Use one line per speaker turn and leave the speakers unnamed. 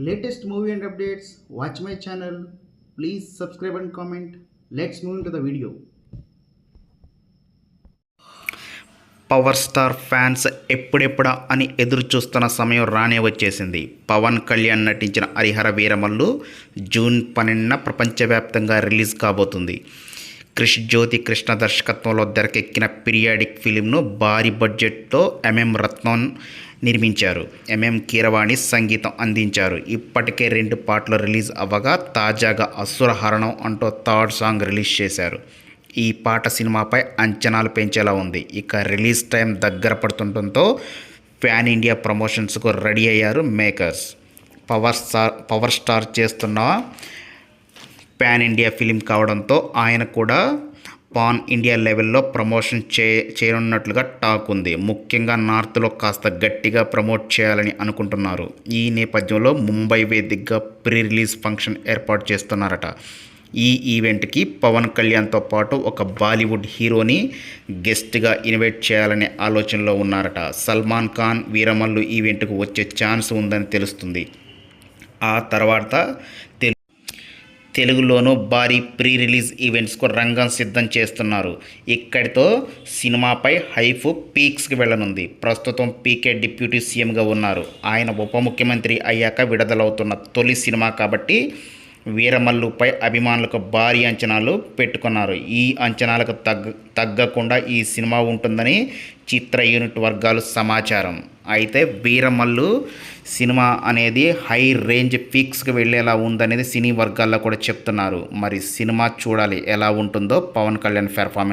latest movie and updates, watch my channel. Please subscribe and comment. Let's move into the video.
Power star fans ఎప్పుడెప్పుడా అని ఎదురు చూస్తున్న సమయం రానే వచ్చేసింది పవన్ కళ్యాణ్ నటించిన హరిహర వీరమల్లు జూన్ పన్నెండున ప్రపంచవ్యాప్తంగా రిలీజ్ కాబోతుంది క్రిష్ జ్యోతి కృష్ణ దర్శకత్వంలో తెరకెక్కిన పీరియాడిక్ ఫిలింను భారీ బడ్జెట్తో ఎంఎం రత్నం నిర్మించారు. ఎంఎం కీరవాణి సంగీతం అందించారు. ఇప్పటికే రెండు పాటలు రిలీజ్ అవ్వగా తాజాగా అసురహరణం అంటూ థర్డ్ సాంగ్ రిలీజ్ చేశారు. ఈ పాట సినిమాపై అంచనాలు పెంచేలా ఉంది. ఇక రిలీజ్ టైం దగ్గర పడుతుండటంతో ఫ్యాన్ ఇండియా ప్రమోషన్స్కు రెడీ అయ్యారు makers. Power star power star చేస్తున్న పాన్ ఇండియా ఫిలిం కావడంతో ఆయన కూడా పాన్ ఇండియా లెవెల్లో ప్రమోషన్ చే చేయనున్నట్లుగా టాక్ ఉంది. ముఖ్యంగా నార్త్లో కాస్త గట్టిగా ప్రమోట్ చేయాలని అనుకుంటున్నారు. ఈ నేపథ్యంలో ముంబై వేదికగా ప్రీ రిలీజ్ ఫంక్షన్ ఏర్పాటు చేస్తున్నారట. ఈ ఈవెంట్కి పవన్ కళ్యాణ్తో పాటు ఒక బాలీవుడ్ హీరోని గెస్ట్గా ఇన్వైట్ చేయాలనే ఆలోచనలో ఉన్నారట. సల్మాన్ ఖాన్ వీరమల్లు ఈవెంట్కు వచ్చే ఛాన్స్ ఉందని తెలుస్తుంది. ఆ తర్వాత తెలు తెలుగులోనూ భారీ ప్రీ రిలీజ్ ఈవెంట్స్కు రంగం సిద్ధం చేస్తున్నారు. ఇక్కడితో సినిమాపై హైఫ్ పీక్స్కి వెళ్ళనుంది. ప్రస్తుతం పీకే డిప్యూటీ సీఎంగా ఉన్నారు. ఆయన ఉప ముఖ్యమంత్రి అయ్యాక విడుదలవుతున్న తొలి సినిమా కాబట్టి వీరమల్లుపై అభిమానులకు భారీ అంచనాలు పెట్టుకున్నారు. ఈ అంచనాలకు తగ్గ తగ్గకుండా ఈ సినిమా ఉంటుందని చిత్ర యూనిట్ వర్గాలు సమాచారం. అయితే వీరమల్లు సినిమా అనేది హై రేంజ్ పీక్స్కి వెళ్ళేలా ఉందనేది సినీ వర్గాల్లో కూడా చెప్తున్నారు. మరి సినిమా చూడాలి ఎలా ఉంటుందో పవన్ కళ్యాణ్ పెర్ఫార్మెన్స్